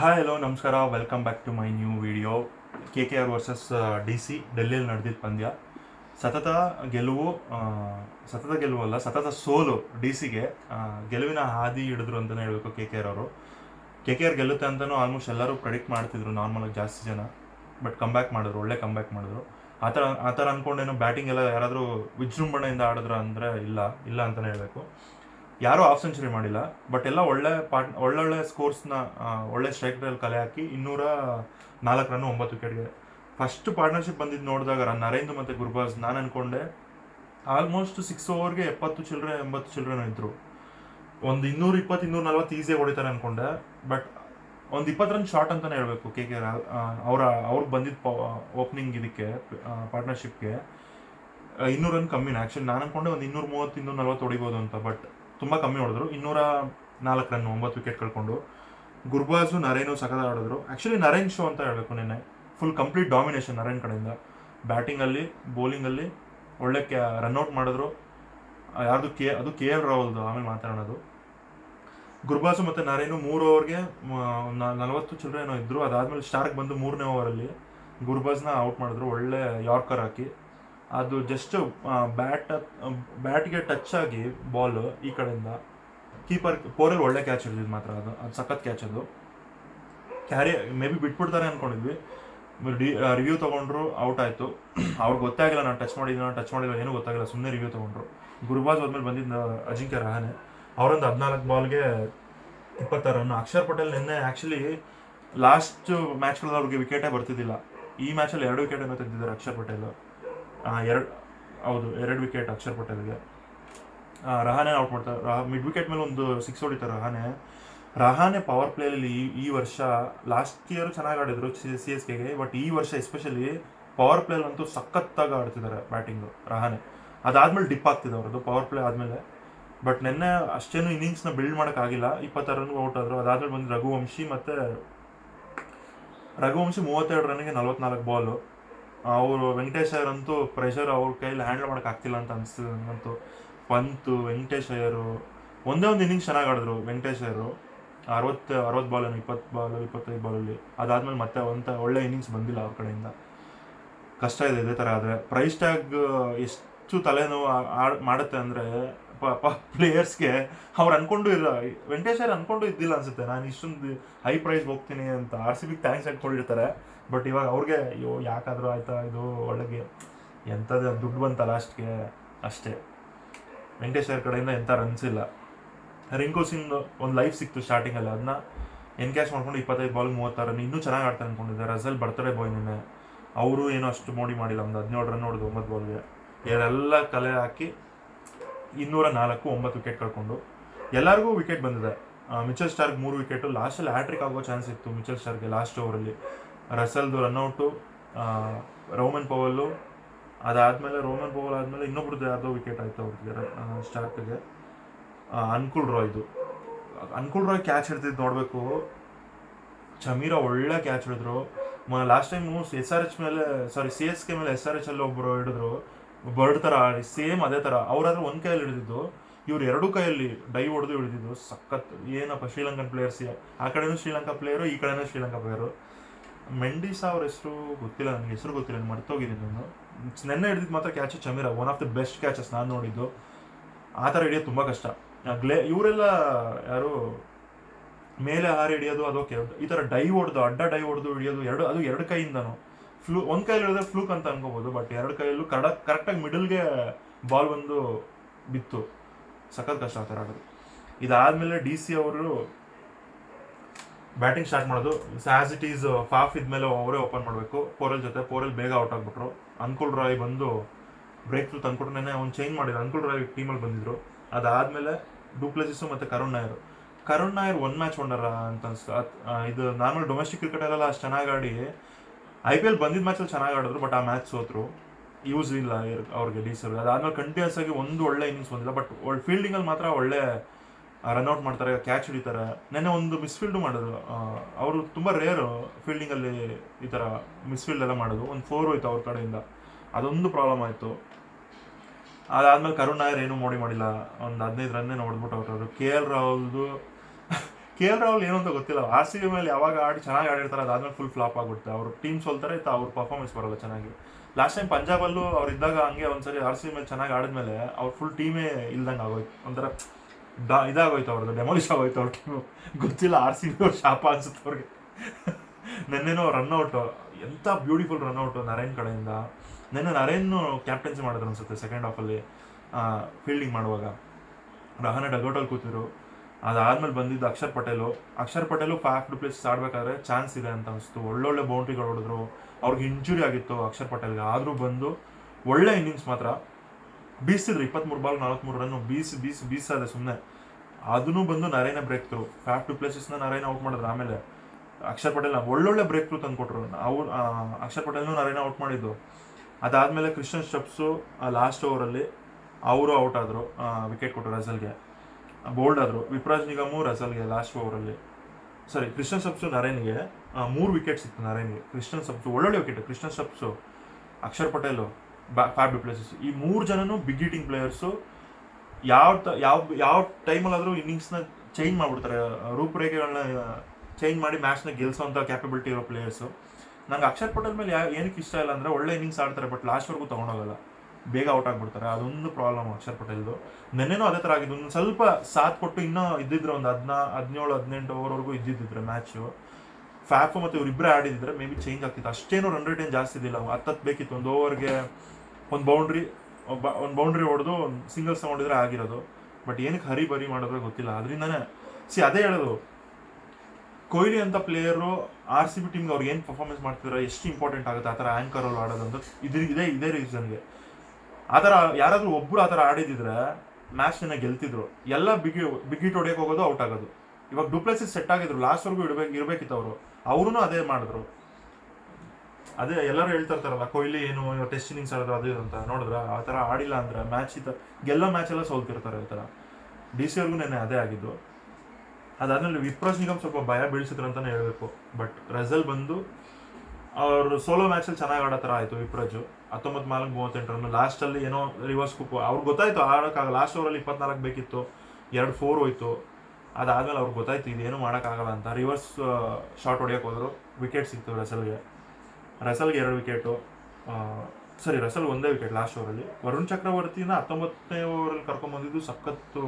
Hi hello ನಮಸ್ಕಾರ. Welcome back to my new video K K R versus D C ಡೆಲ್ಲಿಯಲ್ಲಿ ನಡೆದಿದ್ದ ಪಂದ್ಯ. ಸತತ ಗೆಲುವು ಸತತ ಗೆಲುವು ಅಲ್ಲ, ಸತತ ಸೋಲು ಡಿ ಸಿಗೆ ಗೆಲುವಿನ ಹಾದಿ ಹಿಡಿದ್ರು ಅಂತಲೇ ಹೇಳಬೇಕು ಕೆ ಕೆ ಆರ್ ಅವರು. ಕೆ ಕೆ ಆರ್ ಗೆಲ್ಲುತ್ತೆ ಅಂತಲೂ ಆಲ್ಮೋಸ್ಟ್ ಎಲ್ಲರೂ ಪ್ರೆಡಿಕ್ಟ್ ಮಾಡ್ತಿದ್ರು ನಾರ್ಮಲಾಗಿ ಜಾಸ್ತಿ ಜನ. ಬಟ್ ಕಮ್ ಬ್ಯಾಕ್ ಮಾಡಿದ್ರು, ಒಳ್ಳೆ ಕಮ್ ಬ್ಯಾಕ್ ಮಾಡಿದ್ರು. ಆ ಥರ ಆ ಥರ ಅಂದ್ಕೊಂಡೇನು ಬ್ಯಾಟಿಂಗ್ ಎಲ್ಲ ಯಾರಾದರೂ ವಿಜೃಂಭಣೆಯಿಂದ ಆಡಿದ್ರ ಅಂದರೆ ಇಲ್ಲ ಇಲ್ಲ ಅಂತಲೇ ಹೇಳಬೇಕು. ಯಾರೂ ಹಾಫ್ ಸೆಂಚುರಿ ಮಾಡಿಲ್ಲ ಬಟ್ ಎಲ್ಲ ಒಳ್ಳೆ ಪಾರ್ಟ್ ಒಳ್ಳೊಳ್ಳೆ ಸ್ಕೋರ್ಸ್ನ ಒಳ್ಳೆ ಸ್ಟ್ರೈಕ್ನಲ್ಲಿ ಕಲೆ ಹಾಕಿ ಇನ್ನೂರ ನಾಲ್ಕು ರನ್ ಒಂಬತ್ತು ವಿಕೆಟ್ಗೆ ಫಸ್ಟ್ ಪಾರ್ಟ್ನರ್ಶಿಪ್ ಬಂದಿದ್ದು ನೋಡಿದಾಗ ನರೇಂದ್ರ ಮತ್ತು ಗುರ್ಬಾಸ್, ನಾನು ಅಂದ್ಕೊಂಡೆ ಆಲ್ಮೋಸ್ಟ್ ಸಿಕ್ಸ್ ಓವರ್ಗೆ ಎಪ್ಪತ್ತು ಚಿಲ್ಲರೆ ಎಂಬತ್ತು ಚಿಲ್ಲರೆ ಇದ್ದರು ಒಂದು ಇನ್ನೂರ ಇಪ್ಪತ್ತು, ಇನ್ನೂರ ನಲ್ವತ್ತು ಈಸಿಯಾಗಿ ಹೊಡಿತಾರೆ ಅಂದ್ಕೊಂಡೆ ಬಟ್ ಒಂದು ಇಪ್ಪತ್ತು ರನ್ ಶಾರ್ಟ್ ಅಂತಲೇ ಹೇಳಬೇಕು ಕೆ ಕೆ ಅವರ ಅವ್ರಿಗೆ ಬಂದಿದ್ದ ಓಪನಿಂಗ್ ಇದಕ್ಕೆ ಪಾರ್ಟ್ನರ್ಶಿಪ್ಗೆ ಇನ್ನೂರು ರನ್ ಕಮ್ಮಿನ ಆ್ಯಕ್ಚುಲಿ ನಾನು ಅನ್ಕೊಂಡೆ ಒಂದು ಇನ್ನೂರ ಮೂವತ್ತು, ಇನ್ನೂರ ನಲ್ವತ್ತು ಹೊಡಿಬೋದು ಅಂತ ಬಟ್ ತುಂಬ ಕಮ್ಮಿ ಹೊಡೆದ್ರು. ಇನ್ನೂರ ನಾಲ್ಕು ರನ್, ಒಂಬತ್ತು ವಿಕೆಟ್ ಕಳ್ಕೊಂಡು. ಗುರ್ಬಾಜು, ನರೇನು ಸಖತ್ ಆಡಿದ್ರು. ಆ್ಯಕ್ಚುಲಿ ನರೇನ್ ಶೋ ಅಂತ ಹೇಳಬೇಕು ನಿನ್ನೆ. ಫುಲ್ ಕಂಪ್ಲೀಟ್ ಡಾಮಿನೇಷನ್ ನರೇನ್ ಕಡೆಯಿಂದ. ಬ್ಯಾಟಿಂಗಲ್ಲಿ ಬೌಲಿಂಗಲ್ಲಿ ಒಳ್ಳೆ ಕ್ಯಾ ರನ್ಔಟ್ ಮಾಡಿದ್ರು. ಯಾರ್ದು ಕೆ, ಅದು ಕೆ ಎಲ್ ರಾಹುಲ್ದು, ಆಮೇಲೆ ಮಾತಾಡೋದು. ಗುರ್ಬಾಸು ಮತ್ತು ನರೇನು ಮೂರು ಓವರ್ಗೆ ನಲವತ್ತು ಚಿಲ್ಲರೆ ಏನೋ ಇದ್ದರು ಅದಾದಮೇಲೆ ಸ್ಟಾರ್ಕ್ ಬಂದು ಮೂರನೇ ಓವರಲ್ಲಿ ಗುರ್ಬಾಜ್ನ ಔಟ್ ಮಾಡಿದ್ರು. ಒಳ್ಳೆ ಯಾರ್ಕರ್ ಹಾಕಿ. ಅದು ಜಸ್ಟ್ ಬ್ಯಾಟ್ ಬ್ಯಾಟ್ಗೆ ಟಚ್ ಆಗಿ ಬಾಲ್ ಈ ಕಡೆಯಿಂದ. ಕೀಪರ್ ಪೋರಲ್ಲಿ ಒಳ್ಳೆ ಕ್ಯಾಚ್ ಹಿಡಿದಿದ್ದು ಮಾತ್ರ ಅದು. ಅದು ಸಖತ್ ಕ್ಯಾಚ್ ಅದು. ಕ್ಯಾರಿ ಮೇ ಬಿ ಬಿಟ್ಬಿಡ್ತಾರೆ ಅಂದ್ಕೊಂಡಿದ್ವಿ ಡಿ ರಿವ್ಯೂ ತೊಗೊಂಡ್ರು ಔಟ್ ಆಯಿತು. ಅವ್ರಿಗೆ ಗೊತ್ತಾಗಿಲ್ಲ ನಾನು ಟಚ್ ಮಾಡಿದ್ದೀನಿ ಟಚ್ ಮಾಡಿಲ್ಲ, ಏನೂ ಗೊತ್ತಾಗಿಲ್ಲ ಸುಮ್ಮನೆ ರಿವ್ಯೂ ತೊಗೊಂಡ್ರು. ಗುರುಬಾಜ್ ಹೋದ್ಮೇಲೆ ಬಂದಿದ್ದ ಅಜಿಂಕ್ಯ ರಹಾನೆ, ಅವರೊಂದು ಹದಿನಾಲ್ಕು ಬಾಲ್ಗೆ ಇಪ್ಪತ್ತಾರು ರನ್. ಅಕ್ಷರ್ ಪಟೇಲ್ ನಿನ್ನೆ ಆ್ಯಕ್ಚುಲಿ ಲಾಸ್ಟ್ ಮ್ಯಾಚ್ಗಳಲ್ಲಿ ಅವ್ರಿಗೆ ವಿಕೆಟೇ ಬರ್ತಿದ್ದಿಲ್ಲ. ಈ ಮ್ಯಾಚಲ್ಲಿ ಎರಡು ವಿಕೆಟ್ ಏನೋ ತೆಗೆದಿದ್ದಾರೆ ಅಕ್ಷರ್ ಪಟೇಲ್. ಎರಡು, ಹೌದು, ಎರಡು ವಿಕೆಟ್ ಅಕ್ಷರ್ ಪಟೇಲ್ಗೆ. ರಹಾನೆ ಔಟ್ ಮಾಡ್ತಾರೆ ರಹ ಮಿಡ್ ವಿಕೆಟ್ ಮೇಲೆ ಒಂದು ಸಿಕ್ಸ್ ಹೊಡಿತಾರೆ ರಹಾನೆ. ರಹಾನೆ ಪವರ್ ಪ್ಲೇಯಲ್ಲಿ ಈ ವರ್ಷ ಲಾಸ್ಟ್ ಇಯರ್ ಚೆನ್ನಾಗಿ ಆಡಿದ್ರು ಸಿ ಎಸ್ ಕೆಗೆ ಬಟ್ ಈ ವರ್ಷ ಎಸ್ಪೆಷಲಿ ಪವರ್ ಪ್ಲೇಲಂತೂ ಸಖತ್ತಾಗಿ ಆಡ್ತಿದ್ದಾರೆ ಬ್ಯಾಟಿಂಗು ರಹಾನೆ. ಅದಾದ್ಮೇಲೆ ಡಿಪ್ ಆಗ್ತಿದೆ ಅವ್ರದ್ದು ಪವರ್ ಪ್ಲೇ ಆದಮೇಲೆ. ಬಟ್ ನಿನ್ನೆ ಅಷ್ಟೇನು ಇನ್ನಿಂಗ್ಸ್ನ ಬಿಲ್ಡ್ ಮಾಡೋಕ್ಕಾಗಿಲ್ಲ ಇಪ್ಪತ್ತಾರು ರನ್ಗೆ ಔಟ್ ಆದರು. ಅದಾದ್ಮೇಲೆ ಬಂದು ರಘುವಂಶಿ ಮತ್ತು, ರಘುವಂಶಿ ಮೂವತ್ತೆರಡು ರನ್ಗೆ ನಲ್ವತ್ನಾಲ್ಕು ಬಾಲು ಅವರು ವೆಂಕಟೇಶ್ ಅಯ್ಯರ್ ಅಂತೂ ಪ್ರೆಷರ್ ಅವ್ರ ಕೈಯಲ್ಲಿ ಹ್ಯಾಂಡಲ್ ಮಾಡೋಕೆ ಆಗ್ತಿಲ್ಲ ಅಂತ ಅನಿಸ್ತದೆ ನನಗಂತೂ ಪಂತು ವೆಂಕಟೇಶ್ ಅಯ್ಯರು ಒಂದೇ ಒಂದು ಇನ್ನಿಂಗ್ಸ್ ಚೆನ್ನಾಗಿ ಆಡಿದ್ರು ವೆಂಕಟೇಶ್ ಅಯ್ಯರು ಅರವತ್ತು ಅರವತ್ತು ಬಾಲ್ ಇಪ್ಪತ್ತು ಬಾಲ್ ಇಪ್ಪತ್ತೈದು ಬಾಲಲ್ಲಿ ಅದಾದಮೇಲೆ ಮತ್ತೆ ಅಂತ ಒಳ್ಳೆ ಇನ್ನಿಂಗ್ಸ್ ಬಂದಿಲ್ಲ ಅವ್ರ ಕಡೆಯಿಂದ. ಕಷ್ಟ ಇದೆ ಇದೇ ಥರ ಆದರೆ. ಪ್ರೈಸ್ ಟ್ಯಾಗ್ ಎಷ್ಟು ತಲೆನೋವು ಆ- ಆ- ಮಾಡುತ್ತೆ ಅಂದರೆ ಪ್ಲೇಯರ್ಸ್ಗೆ ಅವ್ರು ಅನ್ಕೊಂಡು ಇಲ್ಲ ವೆಂಕಟೇಶ್ ಅವ್ರು ಅನ್ಕೊಂಡು ಇದ್ದಿಲ್ಲ ಅನ್ಸುತ್ತೆ. ನಾನು ಇಷ್ಟೊಂದು ಹೈ ಪ್ರೈಸ್ ಹೋಗ್ತೀನಿ ಅಂತ ಆರ್ ಸಿ ಬಿಗೆ ಥ್ಯಾಂಕ್ಸ್ ಹಾಕೊಂಡಿರ್ತಾರೆ ಬಟ್ ಇವಾಗ ಅವ್ರಿಗೆ, ಅಯ್ಯೋ, ಯಾಕಾದರೂ ಆಯ್ತಾ? ಇದು ಒಳಗೆ ಎಂಥದ್ದು ದುಡ್ಡು ಬಂತ ಲಾಸ್ಟ್ಗೆ ಅಷ್ಟೇ. ವೆಂಕಟೇಶ್ ಅವ್ರ ಕಡೆಯಿಂದ ಎಂಥ ರನ್ಸ್ ಇಲ್ಲ. ರಿಂಕು ಸಿಂಗ್ ಒಂದು ಲೈಫ್ ಸಿಕ್ತು ಸ್ಟಾರ್ಟಿಂಗಲ್ಲಿ ಅದನ್ನ ಎನ್ಕ್ಯಾಶ್ ಮಾಡ್ಕೊಂಡು ಇಪ್ಪತ್ತೈದು ಬಾಲ್ ಮೂವತ್ತಾರು ಇನ್ನೂ ಚೆನ್ನಾಗಿ ಆಡ್ತಾರೆ ಅನ್ಕೊಂಡಿದ್ದೆ. ರಸಲ್ ಬರ್ತಾರೆ ಬಾಯ್ ನಿನ್ನೆ. ಅವರು ಏನೋ ಅಷ್ಟು ಮೋಡಿ ಮಾಡಿಲ್ಲ. ಒಂದು ಹದಿನೇಳು ರನ್ ಹೊಡೆದು ಒಂಬತ್ತು ಬಾಲ್ಗೆ ಇವರೆಲ್ಲ ಕಲೆ ಹಾಕಿ ಇನ್ನೂರ ನಾಲ್ಕು ಒಂಬತ್ತು ವಿಕೆಟ್ ಕಳ್ಕೊಂಡು ಎಲ್ಲರಿಗೂ ವಿಕೆಟ್ ಬಂದಿದೆ. ಮಿಚಲ್ ಸ್ಟಾರ್ಗೆ ಮೂರು ವಿಕೆಟು ಲಾಸ್ಟಲ್ಲಿ ಹ್ಯಾಟ್ರಿಕ್ ಆಗೋ ಚಾನ್ಸ್ ಇತ್ತು ಮಿಚಲ್ ಸ್ಟಾರ್ಗೆ ಲಾಸ್ಟ್ ಓವರಲ್ಲಿ ರಸಲ್ದು ರನ್ಔಟು ರೋಮನ್ ಪವಲ್ಲು ಅದಾದಮೇಲೆ ರೋಮನ್ ಪವಲ್ ಆದಮೇಲೆ ಇನ್ನೊಬ್ರದ್ದು ಯಾವುದೋ ವಿಕೆಟ್ ಆಯಿತು ಅವ್ರಿಗೆ ಸ್ಟಾರ್ಕ್ಗೆ. ಅನ್ಕುಲ್ ರಾಯ್ದು. ಅನ್ಕುಲ್ ರಾಯ್ ಕ್ಯಾಚ್ ಹಿಡ್ತಿದ್ದು ನೋಡಬೇಕು. ಚಮೀರ ಒಳ್ಳೆ catch ಹಿಡಿದ್ರು. Last time S R H ಮೇಲೆ ಸಾರಿ ಸಿ ಎಸ್ ಕೆ ಮೇಲೆ ಎಸ್ ಆರ್ ಎಚ್ ಅಲ್ಲಿ ಒಬ್ಬರು ಹಿಡಿದ್ರು. ಬರ್ಡ್ ಥರ ಸೇಮ್ ಅದೇ ಥರ ಅವ್ರಾದ್ರೆ ಒಂದು ಕೈಯಲ್ಲಿ ಹಿಡಿದಿದ್ದು, ಇವ್ರು ಎರಡು ಕೈಯಲ್ಲಿ ಡೈ ಹೊಡೆದು ಹಿಡಿದಿದ್ದು ಸಖತ್. ಏನಪ್ಪ, ಶ್ರೀಲಂಕನ್ ಪ್ಲೇಯರ್ಸ್ ಆ ಕಡೆನೂ ಶ್ರೀಲಂಕಾ ಪ್ಲೇಯರು ಈ ಕಡೆನೂ ಶ್ರೀಲಂಕಾ ಪ್ಲೇಯರು ಮೆಂಡಿಸ ಅವ್ರ ಹೆಸರು ಗೊತ್ತಿಲ್ಲ, ನನಗೆ ಹೆಸರು ಗೊತ್ತಿಲ್ಲ ಮರ್ತೋಗಿದ್ದೀನಿ ನಾನು ನೆನ್ನೆ ಹಿಡಿದಿದ್ದು ಮಾತ್ರ catch Chameera one of the best catches ನಾನು ನೋಡಿದ್ದು. ಆ ಥರ ಹಿಡಿಯೋದು ತುಂಬ ಕಷ್ಟ. ಗ್ಲೇ, ಇವರೆಲ್ಲ ಯಾರು, ಮೇಲೆ ಹಾರಿ ಹಿಡಿಯೋದು, ಅದು ಓಕೆ ಈ ಥರ ಡೈ ಹೊಡೆದು, ಅಡ್ಡ ಡೈ ಹೊಡೆದು ಹಿಡಿಯೋದು, ಎರಡು, ಅದು ಎರಡು ಕೈಯಿಂದನು. ಫ್ಲೂ ಒಂದು ಕೈಯಲ್ಲಿ ಹಿಡಿದ್ರೆ ಫ್ಲೂಕ್ ಅಂತ ಅನ್ಕೋಬಹುದು ಬಟ್ ಎರಡು ಕೈಯಲ್ಲೂ ಕಡ ಕರೆಕ್ಟಾಗಿ ಮಿಡಲ್ಗೆ ಬಾಲ್ ಬಂದು ಬಿತ್ತು. ಸಖತ್ ಕಷ್ಟ ಆ ಥರ ಆಡೋದು. ಇದಾದಮೇಲೆ ಡಿ ಸಿ ಅವರು ಬ್ಯಾಟಿಂಗ್ ಸ್ಟಾರ್ಟ್ ಮಾಡೋದು. ಆಸ್ ಇಟ್ ಈಸ್ ಫಾಫ್ ಇದ್ಮೇಲೆ ಅವರೇ ಓಪನ್ ಮಾಡಬೇಕು. ಪೋರಲ್ ಜೊತೆ ಪೋರಲ್ ಬೇಗ ಔಟ್ ಆಗಿಬಿಟ್ರು. ಅನ್ಕುಲ್ ರಾಯ್ ಬಂದು ಬ್ರೇಕ್ ಥ್ರೂ ತಂದ್ಕೊಟ್ಟು ನೆನ್ನೆ ಅವ್ನು ಚೇಂಜ್ ಮಾಡಿದ್ರು ಅನ್ಕುಲ್ ರಾಯ್ ಟೀಮಲ್ಲಿ ಬಂದಿದ್ರು. ಅದಾದಮೇಲೆ ಡೂಪ್ಲೆಸಿಸು ಮತ್ತು ಕರುಣ್ ನಾಯರ್ ಕರುಣ್ ನಾಯರ್ ಒನ್ ಮ್ಯಾಚ್ ಹೊಂಡಾರ ಅಂತ ಅನ್ಸ್ತು ಇದು ನಾರ್ಮಲ್ ಡೊಮೆಸ್ಟಿಕ್ ಕ್ರಿಕೆಟಲ್ಲೆಲ್ಲ ಅಷ್ಟು ಚೆನ್ನಾಗಿ ಆಡಿ ಐ ಪಿ ಎಲ್ ಬಂದಿದ್ದ ಮ್ಯಾಚಲ್ಲಿ ಚೆನ್ನಾಗಿ ಆಡಿದ್ರು ಬಟ್ ಆ ಮ್ಯಾಚ್ ಸೋತರು. ಯೂಸ್ ಇಲ್ಲ ಅವ್ರಿಗೆ ಡಿ ಸಿ ಅವ್ರಿಗೆ ಅದಾದ್ಮೇಲೆ ಕಂಟಿನ್ಯೂಸ್ ಆಗಿ ಒಂದು ಒಳ್ಳೆ ಇನ್ನಿಂಗ್ಸ್ ಬಂದಿಲ್ಲ ಬಟ್ ಒಳ್ಳೆ ಫೀಲ್ಡಿಂಗಲ್ಲಿ ಮಾತ್ರ ಒಳ್ಳೆ ರನ್ಔಟ್ ಮಾಡ್ತಾರೆ ಕ್ಯಾಚ್ ಹಿಡಿತಾರೆ. ನೆನ್ನೆ ಒಂದು ಮಿಸ್ ಫೀಲ್ಡು ಮಾಡಿದ್ರು ಅವರು ತುಂಬ ರೇರು ಫೀಲ್ಡಿಂಗಲ್ಲಿ ಈ ಥರ ಮಿಸ್ಫೀಲ್ಡ್ ಎಲ್ಲ ಮಾಡೋದು ಒಂದು ಫೋರ್ ಹೋಯ್ತು ಅವ್ರ ಕಡೆಯಿಂದ. ಅದೊಂದು ಪ್ರಾಬ್ಲಮ್ ಆಯಿತು. ಅದಾದ್ಮೇಲೆ ಕರುಣ್ ನಾಯರ್ ಏನೂ ಮೋಡಿ ಮಾಡಿಲ್ಲ. ಒಂದು ಹದಿನೈದು ರನ್ನೇ ನೋಡ್ಬಿಟ್ಟು ಅವ್ರವ್ರು. ಕೆ ಎಲ್ ರಾಹುಲ್ದು ಕೆ ಎಲ್ ರಾಹುಲ್ ಏನು ಅಂತ ಗೊತ್ತಿಲ್ಲ. ಆರ್ ಸಿ ಬಿ ಮೇಲೆ ಯಾವಾಗ ಆಡಿ ಚೆನ್ನಾಗಿ ಆಡಿರ್ತಾರೆ, ಅದಾದ್ಮೇಲೆ ಫುಲ್ ಫ್ಲಾಪ್ ಆಗ್ಬಿಡುತ್ತೆ. ಅವ್ರ ಟೀಮ್ ಸೋಲ್ತಾರೆ ಇತ್ತು ಅವ್ರ ಪರ್ಫಾರ್ಮೆನ್ಸ್ ಬರಲ್ಲ ಚೆನ್ನಾಗಿ. ಲಾಸ್ಟ್ ಟೈಮ್ ಪಂಜಾಬಲ್ಲೂ ಅವ್ರು ಇದ್ದಾಗ ಹಂಗೆ ಒಂದ್ಸರಿ ಆರ್ ಸಿ ಬಿ ಮೇಲೆ ಚೆನ್ನಾಗಿ ಆಡಿದ್ಮೇಲೆ ಅವ್ರ ಫುಲ್ ಟೀಮೇ ಇಲ್ದಂಗೆ ಆಗೋಯ್ತು. ಒಂಥರ ಡಾ, ಇದಾಗೋಯ್ತು ಅವ್ರದ್ದು ಡೆಮಾಲಿಷ್ ಆಗೋಯ್ತು ಅವ್ರ ಟೀಮು ಗೊತ್ತಿಲ್ಲ, ಆರ್ ಸಿ ಬಿ ಅವ್ರ ಶಾಪ ಅನ್ಸುತ್ತೆ ಅವ್ರಿಗೆ. ನೆನ್ನೆನೋ ರನ್ಔಟ್ ಎಂಥ ಬ್ಯೂಟಿಫುಲ್ ರನ್ಔಟ್ ನರೇನ್ ಕಡೆಯಿಂದ. ನೆನ್ನೆ ನರೇನ್ ಕ್ಯಾಪ್ಟನ್ಸಿ ಮಾಡಿದ್ರು ಅನ್ಸುತ್ತೆ ಸೆಕೆಂಡ್ ಹಾಫಲ್ಲಿ ಫೀಲ್ಡಿಂಗ್ ಮಾಡುವಾಗ. ರಹನ ಡಗೌಟಲ್ಲಿ ಕೂತಿದ್ರು. ಅದಾದ್ಮೇಲೆ ಬಂದಿದ್ದು ಅಕ್ಷರ್ ಪಟೇಲು. ಅಕ್ಷರ್ ಪಟೇಲು ಫಾಫ್ ಪ್ಲೇಸ್ ಆಡ್ಬೇಕಾದ್ರೆ ಚಾನ್ಸ್ ಇದೆ ಅಂತ ಅನಿಸ್ತು. ಒಳ್ಳೊಳ್ಳೆ ಬೌಂಡ್ರಿಗಳು ಹೊಡೆದ್ರು. ಅವ್ರಿಗೆ ಇಂಜುರಿ ಆಗಿತ್ತು ಅಕ್ಷರ್ ಪಟೇಲ್ಗೆ. ಆದರೂ ಬಂದು ಒಳ್ಳೆ ಇನ್ನಿಂಗ್ಸ್ ಮಾತ್ರ. ಬೀಸಿದ್ರು ಇಪ್ಪತ್ಮೂರು ಬಾಲ್ ನಲವತ್ಮೂರು ರನ್ ಬೀಸಿ ಬೀಸಿ ಬೀಸದೆ ಸುಮ್ಮನೆ ಅದನ್ನು ಬಂದು Narine break through Faf to ಪ್ಲೇಸಸ್ನ ನರೇನ out ಮಾಡಿದ್ರು. ಆಮೇಲೆ ಅಕ್ಷರ್ ಪಟೇಲ್ ಒಳ್ಳೊಳ್ಳೆ ಬ್ರೇಕ್ ತಂದು ಕೊಟ್ರು. ಅವ್ರು ಅಕ್ಷರ್ ಪಟೇಲ್ನು ನರೇನ ಔಟ್ ಮಾಡಿದ್ದು. ಅದಾದಮೇಲೆ ಕ್ರಿಶ್ಚನ್ ಸ್ಟೆಪ್ಸು ಲಾಸ್ಟ್ ಓವರಲ್ಲಿ ಅವರು ಔಟ್ ಆದರು ವಿಕೆಟ್ ಕೊಟ್ಟರು ರಸಲ್ಗೆ ಬೋಲ್ಡ್ ಆದರು. ವಿಪ್ರಾಜ್ ನಿಗಮು ರಸಲ್ಗೆ ಲಾಸ್ಟ್ ಓವರಲ್ಲಿ ಸಾರಿ ಕ್ರಿಶ್ಚನ್ ಸಬ್ಸು ನರೇನ್ಗೆ ಮೂರು ವಿಕೆಟ್ ಸಿಕ್ತು ನರೇನ್ಗೆ ಕ್ರಿಶ್ಚನ್ ಸಬ್ಸು ಒಳ್ಳೊಳ್ಳೆ wicket Christian ಸಬ್ಸು Akshar Patel Faf du Plessis ಈ ಮೂರು ಜನನು ಬಿಗ್ ಹೀಟಿಂಗ್ ಪ್ಲೇಯರ್ಸು ಯಾವ ತ, ಯಾವ ಯಾವ ಟೈಮಲ್ಲಾದರೂ ಇನ್ನಿಂಗ್ಸ್ನ ಚೇಂಜ್ ಮಾಡಿಬಿಡ್ತಾರೆ. ರೂಪುರೇಖೆಗಳನ್ನ ಚೇಂಜ್ ಮಾಡಿ ಮ್ಯಾಚ್ನ ಗೆಲ್ಸೋಂಥ ಕ್ಯಾಪಬಿಲಿಟಿ ಇರೋ ಪ್ಲೇಯರ್ಸು ನಂಗೆ ಅಕ್ಷರ್ ಪಟೇಲ್ ಮೇಲೆ ಯಾ, ಏನಕ್ಕೆ ಇಷ್ಟ ಇಲ್ಲ ಅಂದರೆ ಒಳ್ಳೆ ಇನ್ನಿಂಗ್ಸ್ ಆಡ್ತಾರೆ ಬಟ್ ಲಾಸ್ಟ್ವರೆಗೂ ತೊಗೊಂಡೋಗಲ್ಲ. ಬೇಗ ಔಟ್ ಆಗಿಬಿಡ್ತಾರೆ. ಅದೊಂದು ಪ್ರಾಬ್ಲಮ್ ಅಕ್ಷರ್ ಪಟೇಲ್ದು. ನೆನ್ನೆನೂ ಅದೇ ಥರ ಆಗಿದ್ದು ಒಂದು ಸ್ವಲ್ಪ ಸಾಥ್ ಕೊಟ್ಟು ಇನ್ನೂ ಇದ್ದಿದ್ರೆ ಒಂದು ಹದಿನಾ ಹದಿನೇಳು ಹದಿನೆಂಟು ಓವರ್ವರೆಗೂ ಇದ್ದಿದ್ದಿದ್ರೆ ಮ್ಯಾಚು ಫ್ಯಾಫ್ ಮತ್ತು ಇವರಿಬ್ಬರೇ ಆಡಿದ್ರೆ ಮೇ ಬಿ ಚೇಂಜ್ ಆಗ್ತಿತ್ತು. ಅಷ್ಟೇನು ರನ್ ರೇಟ್ ಏನು ಜಾಸ್ತಿ ಇದ್ದಿಲ್ಲ. ಹತ್ತತ್ತು ಬೇಕಿತ್ತು. ಒಂದು ಓವರ್ಗೆ ಒಂದು ಬೌಂಡ್ರಿ ಒಂದು ಬೌಂಡ್ರಿ ಹೊಡೆದು ಒಂದು ಸಿಂಗಲ್ಸ್ ತಗೊಂಡಿದ್ರೆ ಆಗಿರೋದು. ಬಟ್ ಏನಕ್ಕೆ ಹರಿ ಬರಿ ಮಾಡಿದ್ರೆ ಗೊತ್ತಿಲ್ಲ. ಅದರಿಂದನೇ ಸಿ ಅದೇ ಹೇಳೋದು. ಕೊಹ್ಲಿ ಅಂತ ಪ್ಲೇಯರು ಆರ್ ಸಿ ಬಿ ಟೀಮ್ಗೆ ಅವ್ರು ಏನು ಪರ್ಫಾರ್ಮೆನ್ಸ್ ಮಾಡ್ತಿದ್ರೆ, ಎಷ್ಟು ಇಂಪಾರ್ಟೆಂಟ್ ಆಗುತ್ತೆ ಆ ಥರ ಆ್ಯಂಕರ್ ಅಲ್ಲಿ ಆಡೋದು ಅಂತ ಇದ್ರ, ಇದೇ ಇದೇ ರೀಸನ್ಗೆ ಆ ಥರ ಯಾರಾದರೂ ಒಬ್ಬರು ಆ ಥರ ಆಡಿದಿದ್ರೆ ಮ್ಯಾಚ್ನ ಗೆಲ್ತಿದ್ರು. ಎಲ್ಲ ಬಿಗಿ, ಬಿಗ್ ಹಿಟ್ ಹೊಡೆಯಕ್ಕೆ ಹೋಗೋದು ಔಟ್ ಆಗೋದು. ಇವಾಗ ಡುಪ್ಲೆಸಿಸ್ ಸೆಟ್ ಆಗಿದ್ರು. ಲಾಸ್ಟ್ವರೆಗೂ ಇಡ್ಬೇಕು ಇರ್ಬೇಕಿತ್ತು ಅವರು ಅವರು ಅದೇ ಮಾಡಿದ್ರು. ಅದೇ ಎಲ್ಲರೂ ಹೇಳ್ತಾ ಇರ್ತಾರಲ್ಲ ಕೊಹ್ಲಿ ಏನು ಟೆಸ್ಟ್ ಇನ್ನಿಂಗ್ಸ್ ಆಡಿದ್ರು ಅದು ಅಂತ. ನೋಡಿದ್ರ? ಆ ಥರ ಆಡಿಲ್ಲ ಅಂದ್ರೆ ಮ್ಯಾಚ್ ಇತ್ತು ಗೆಲ್ಲೋ ಮ್ಯಾಚ್ ಎಲ್ಲ ಸೋಲ್ತಿರ್ತಾರೆ ಈ ಥರ. ಡಿ ಸಿ ಅವ್ರಿಗೂ ನೆನೆ ಅದೇ ಆಗಿದ್ದು. ಅದಾದ್ಮೇಲೆ ವಿಪ್ರಾಜ್ ನಿಗಮ್ ಸ್ವಲ್ಪ ಭಯ ಬೀಳಿಸಿದ್ರು ಅಂತಾನೆ ಹೇಳ್ಬೇಕು. ಬಟ್ ರೆಸಲ್ ಬಂದು, ಅವರು ಸೋಲೋ ಮ್ಯಾಚಲ್ಲಿ ಚೆನ್ನಾಗಿ ಆಡೋ ಥರ ಆಯಿತು ವಿಪ್ರಾಜು. ಹತ್ತೊಂಬತ್ತು ನಾಲ್ಕು ಮೂವತ್ತೆಂಟು ರನ್ ಲಾಸ್ಟಲ್ಲಿ ಏನೋ ರಿವರ್ಸ್ ಕುಪ್ಪು ಅವ್ರಿಗೆ ಗೊತ್ತಾಯ್ತು ಆಡೋಕ್ಕಾಗಲ್ಲ. ಲಾಸ್ಟ್ ಓವರಲ್ಲಿ ಇಪ್ಪತ್ನಾಲ್ಕು ಬೇಕಿತ್ತು, ಎರಡು ಫೋರ್ ಹೋಯಿತು. ಅದಾದಮೇಲೆ ಅವ್ರಿಗೆ ಗೊತ್ತಾಯ್ತು, ಇದೇನು ಮಾಡೋಕ್ಕಾಗಲ್ಲ ಅಂತ. ರಿವರ್ಸ್ ಶಾಟ್ ಹೊಡಿಯೋಕೆ ಹೋದ್ರು. ವಿಕೆಟ್ ಸಿಕ್ತು ರಸಲ್ಗೆ ರಸಲ್ಗೆ ಎರಡು ವಿಕೆಟು ಸರಿ ರಸಲ್ ಒಂದೇ ವಿಕೆಟ್ ಲಾಸ್ಟ್ ಓವರಲ್ಲಿ ವರುಣ್ ಚಕ್ರವರ್ತಿನ ಹತ್ತೊಂಬತ್ತನೇ ಓವರಲ್ಲಿ ಕರ್ಕೊಂಬಂದಿದ್ದು ಸಖತ್ತು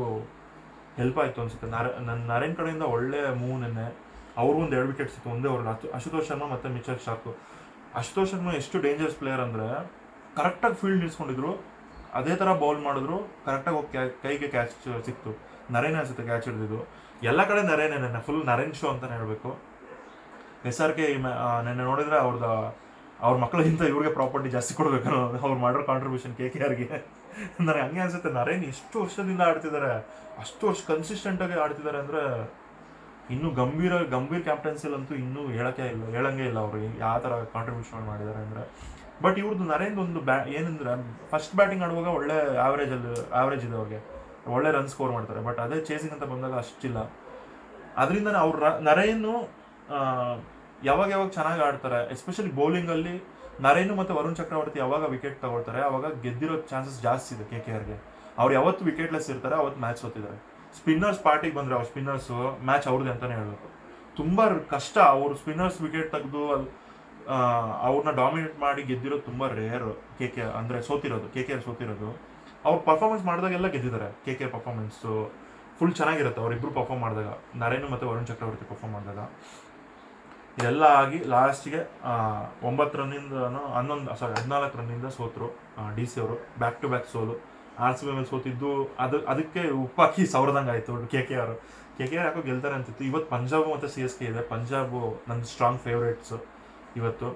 ಹೆಲ್ಪ್ ಆಯಿತು ಅನ್ಸುತ್ತೆ. ನರ ನನ್ನ ನರೇನ್ ಕಡೆಯಿಂದ ಒಳ್ಳೆ ಮೂವ್ ನೆನ್ನೆ. ಅವ್ರಿಗೂ ಒಂದು ಎರಡು ವಿಕೆಟ್ ಸಿಕ್ತು, ಒಂದೇ ಓವರ್ ಅಶುತೋಷ್ ಶರ್ಮಾ ಮತ್ತು ಮಿಚಲ್ ಶಾಕು. ಅಶುತೋಷ್ ಶರ್ಮಾ ಎಷ್ಟು ಡೇಂಜರ್ಸ್ ಪ್ಲೇಯರ್ ಅಂದರೆ ಕರೆಕ್ಟಾಗಿ ಫೀಲ್ಡ್ ನಿಲ್ಸ್ಕೊಂಡಿದ್ರು, ಅದೇ ಥರ ಬೌಲ್ ಮಾಡಿದ್ರು ಕರೆಕ್ಟಾಗಿ ಹೋಗಿ ಕ್ಯಾ ಕೈಗೆ ಕ್ಯಾಚ್ ಸಿಕ್ತು. ನರೇನ್ ಅನ್ಸುತ್ತೆ ಕ್ಯಾಚ್ ಹಿಡಿದಿದ್ದು. ಎಲ್ಲ ಕಡೆ ನರೇನೇ ನೆನ್ನೆ ಫುಲ್ ನರೇನ್ ಶೋ ಅಂತಲೇ ಹೇಳಬೇಕು. ಎಸ್ ಆರ್ ಕೆ ನೆನ್ನೆ ನೋಡಿದ್ರೆ ಅವ್ರದ್ದು ಅವ್ರ ಮಕ್ಕಳಿಗಿಂತ ಇವ್ರಿಗೆ ಪ್ರಾಪರ್ಟಿ ಜಾಸ್ತಿ ಕೊಡಬೇಕು ಅವ್ರು ಮಾಡಿರೋ ಕಾಂಟ್ರಿಬ್ಯೂಷನ್ ಕೆ ಕೆ ಆರ್ಗೆ ನನಗೆ ಹಂಗೆ ಅನಿಸುತ್ತೆ, ನರೇನ್ ಎಷ್ಟು ವರ್ಷದಿಂದ ಆಡ್ತಿದ್ದಾರೆ ಅಷ್ಟು ವರ್ಷ ಕನ್ಸಿಸ್ಟೆಂಟಾಗಿ ಆಡ್ತಿದ್ದಾರೆ ಅಂದ್ರೆ ಇನ್ನು ಗಂಭೀರ, ಗಂಭೀರ್ ಕ್ಯಾಪ್ಟನ್ಸಿಲಂತೂ ಇನ್ನೂ ಹೇಳಕ್ಕೆ ಇಲ್ಲ, ಹೇಳಂಗೆ ಇಲ್ಲ ಅವರು ಯಾವ ಥರ ಕಾಂಟ್ರಿಬ್ಯೂಷನ್ ಮಾಡಿದ್ದಾರೆ ಅಂದ್ರೆ. ಬಟ್ ಇವ್ರದ್ದು ನರೇಂದ್ರ ಒಂದು ಬ್ಯಾ ಏನಂದ್ರೆ ಫಸ್ಟ್ ಬ್ಯಾಟಿಂಗ್ ಆಡುವಾಗ ಒಳ್ಳೆ ಆವ್ರೇಜ್ ಅಲ್ಲಿ ಆವ್ರೇಜ್ ಇದೆ ಅವ್ರಿಗೆ. ಒಳ್ಳೆ ರನ್ ಸ್ಕೋರ್ ಮಾಡ್ತಾರೆ. ಬಟ್ ಅದೇ ಚೇಸಿಂಗ್ ಅಂತ ಬಂದಾಗ ಅಷ್ಟಿಲ್ಲ. ಅದರಿಂದ ಅವ್ರ ನರೇನು ಯಾವಾಗ ಯಾವಾಗ ಚೆನ್ನಾಗಿ ಆಡ್ತಾರೆ ಎಸ್ಪೆಷಲಿ ಬೌಲಿಂಗಲ್ಲಿ ನರೇನು ಮತ್ತು ವರುಣ್ ಚಕ್ರವರ್ತಿ ಯಾವಾಗ ವಿಕೆಟ್ ತಗೊಳ್ತಾರೆ, ಅವಾಗ ಗೆದ್ದಿರೋ ಚಾನ್ಸಸ್ ಜಾಸ್ತಿ ಇದೆ ಕೆ ಕೆ ಆರ್ಗೆ ಅವ್ರು ಯಾವತ್ತು ವಿಕೆಟ್ಲೆಸ್ ಇರ್ತಾರೆ, ಅವತ್ತು ಮ್ಯಾಚ್ ಸೋತಿದ್ದಾರೆ. ಸ್ಪಿನ್ನರ್ಸ್ ಪಾರ್ಟಿಗೆ ಬಂದರೆ ಅವ್ರ ಸ್ಪಿನ್ನರ್ಸು ಮ್ಯಾಚ್ ಅವ್ರದ್ದು ಅಂತಲೇ ಹೇಳಬೇಕು. ತುಂಬ ಕಷ್ಟ. ಅವ್ರು ಸ್ಪಿನ್ನರ್ಸ್ ವಿಕೆಟ್ ತೆಗೆದು ಅಲ್ಲಿ ಅವ್ರನ್ನ ಡಾಮಿನೇಟ್ ಮಾಡಿ ಗೆದ್ದಿರೋದು ತುಂಬ ರೇರ್ ಕೆ ಕೆ ಅಂದರೆ ಸೋತಿರೋದು ಕೆ ಕೆ ಆರ್ ಸೋತಿರೋದು. ಅವ್ರು ಪರ್ಫಾರ್ಮೆನ್ಸ್ ಮಾಡಿದಾಗೆಲ್ಲ ಗೆದ್ದಿದ್ದಾರೆ ಕೆ ಕೆ ಪರ್ಫಾರ್ಮೆನ್ಸು ಫುಲ್ ಚೆನ್ನಾಗಿರುತ್ತೆ ಅವರಿಬ್ಬರು ಪರ್ಫಾರ್ಮ್ ಮಾಡಿದಾಗ. ನರೇನು ಮತ್ತು ವರುಣ್ ಚಕ್ರವರ್ತಿ ಪರ್ಫಾರ್ಮ್ ಮಾಡಿದಾಗ. ಇದೆಲ್ಲ ಆಗಿ ಲಾಸ್ಟಿಗೆ ಒಂಬತ್ತು ರನ್ನಿಂದ ಹನ್ನೊಂದು ಸಾರಿ ಹದಿನಾಲ್ಕು ರನ್ನಿಂದ ಸೋತರು ಡಿ ಸಿ ಅವರು ಬ್ಯಾಕ್ ಟು ಬ್ಯಾಕ್ ಸೋಲು. ಆರ್ ಸಿ ಬಿ ಮೇಲೆ ಸೋತಿದ್ದು, ಅದು, ಅದಕ್ಕೆ ಉಪ್ಪಾಕಿ ಸವರದಂಗೆ ಆಯಿತು K K R. K K R ಯಾಕೋ ಗೆಲ್ತಾರೆ ಅಂತಿತ್ತು. ಇವತ್ತು ಪಂಜಾಬ್ ಮತ್ತು ಸಿ ಎಸ್ ಕೆ ಇದೆ. ಪಂಜಾಬು ನನ್ನ ಸ್ಟ್ರಾಂಗ್ ಫೇವ್ರೇಟ್ಸು ಇವತ್ತು.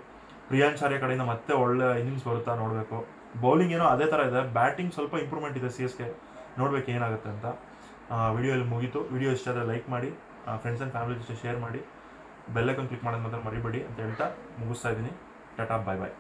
ಪ್ರಿಯಾಂಚಾರ್ಯ ಕಡೆಯಿಂದ ಮತ್ತೆ ಒಳ್ಳೆ ಇನ್ನಿಂಗ್ಸ್ ಬರುತ್ತಾ ನೋಡಬೇಕು. ಬೌಲಿಂಗ್ ಏನೋ ಅದೇ ಥರ ಇದೆ. ಬ್ಯಾಟಿಂಗ್ ಸ್ವಲ್ಪ ಇಂಪ್ರೂವ್ಮೆಂಟ್ ಇದೆ ಸಿ ಎಸ್ ಕೆ. ನೋಡಬೇಕು ಏನಾಗುತ್ತೆ ಅಂತ. ವಿಡಿಯೋ ಇಲ್ಲಿ ಮುಗೀತು. ವಿಡಿಯೋ ಇಷ್ಟ ಆದರೆ ಲೈಕ್ ಮಾಡಿ ಫ್ರೆಂಡ್ಸ್ ಆ್ಯಂಡ್ ಫ್ಯಾಮಿಲಿ ಜೊತೆ ಶೇರ್ ಮಾಡಿ. ಬೆಲ್ಲೈಕನ್ ಕ್ಲಿಕ್ ಮಾಡೋದು ಮಾತ್ರ ಮರಿಬೇಡಿ ಅಂತ ಹೇಳ್ತಾ ಮುಗಿಸ್ತಾ ಇದ್ದೀನಿ. ಟಾಟಾ ಬಾಯ್ ಬಾಯ್